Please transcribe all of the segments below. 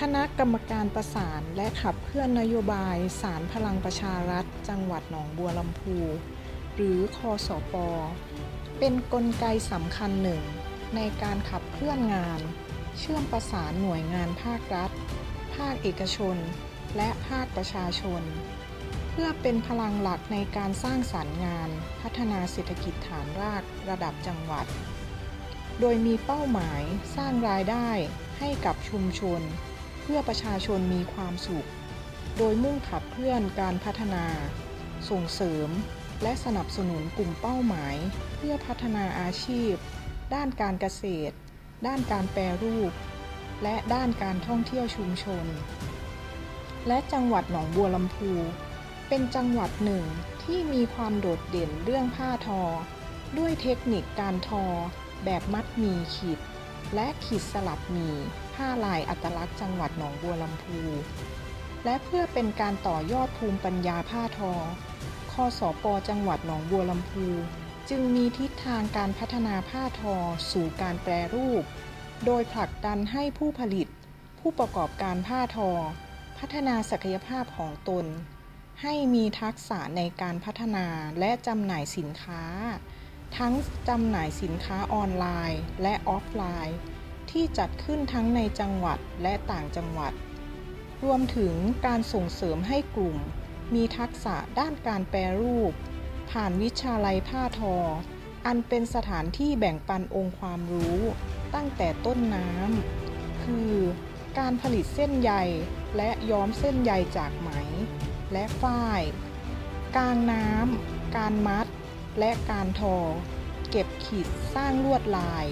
คณะกรรมการประสานและขับเคลื่อนนโยบายสารพลังประชารัฐ จังหวัดหนองบัวลำพู หรือคอสอปอเป็นนกลไกสำคัญหนึ่ง ในการขับเคลื่อนงาน เชื่อมประสานหน่วยงานภาครัฐ ภาคเอกชน และภาคประชาชน เพื่อเป็นพลังหลักในการสร้างสรรค์งาน พัฒนาเศรษฐกิจฐานรากระดับจังหวัด โดยมีเป้าหมายสร้างรายได้ให้กับชุมชน เพื่อประชาชนมีความสุข โดยมุ่งขับเคลื่อนการพัฒนา ส่งเสริม และสนับสนุนกลุ่มเป้าหมาย เพื่อพัฒนาอาชีพ ด้านการเกษตร ด้านการแปรรูป และด้านการท่องเที่ยวชุมชน และจังหวัดหนองบัวลำพู เป็นจังหวัดหนึ่งที่มีความโดดเด่นเรื่องผ้าทอ ด้วยเทคนิคการทอ แบบมัดมีขีด และขีดสลับหมีผ้าลายอัตลักษณ์จังหวัดหนองบัวลำพู และเพื่อเป็นการต่อยอดภูมิปัญญาผ้าทอ คอสอปอจังหวัดหนองบัวลำพู จึงมีทิศทางการพัฒนาผ้าทอสู่การแปรรูป โดยผลักดันให้ผู้ผลิต ผู้ประกอบการผ้าทอ พัฒนาศักยภาพของตน ให้มีทักษะในการพัฒนาและจำหน่ายสินค้า ทั้งจำหน่ายสินค้าออนไลน์และออฟไลน์ ที่จัดขึ้นทั้งในจังหวัดและต่างจังหวัด รวมถึงการส่งเสริมให้กลุ่ม มีทักษะด้านการแปรรูป ผ่านวิชาลัยผ้าทอ อันเป็นสถานที่แบ่งปันองค์ความรู้ตั้งแต่ต้นน้ำคือการผลิตเส้นใยและย้อมเส้นใยจากไหม และฝ้าย กลางน้ำการมัด และการทอ เก็บขีดสร้างลวดลาย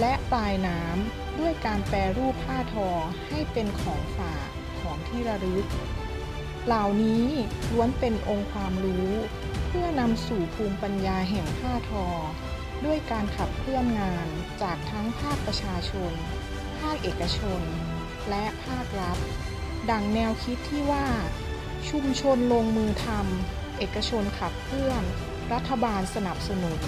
และปลายน้ำด้วยการแปรรูปผ้าทอให้เป็นของฝากของที่ระลึก เหล่านี้ล้วนเป็นองค์ความรู้ เพื่อนำสู่ภูมิปัญญาแห่งผ้าทอ ด้วยการขับเคลื่อนงานจากทั้งภาคประชาชน ภาคเอกชน และภาครัฐ ดังแนวคิดที่ว่า ชุมชนลงมือทำเอกชนขับเคลื่อน รัฐบาลสนับสนุน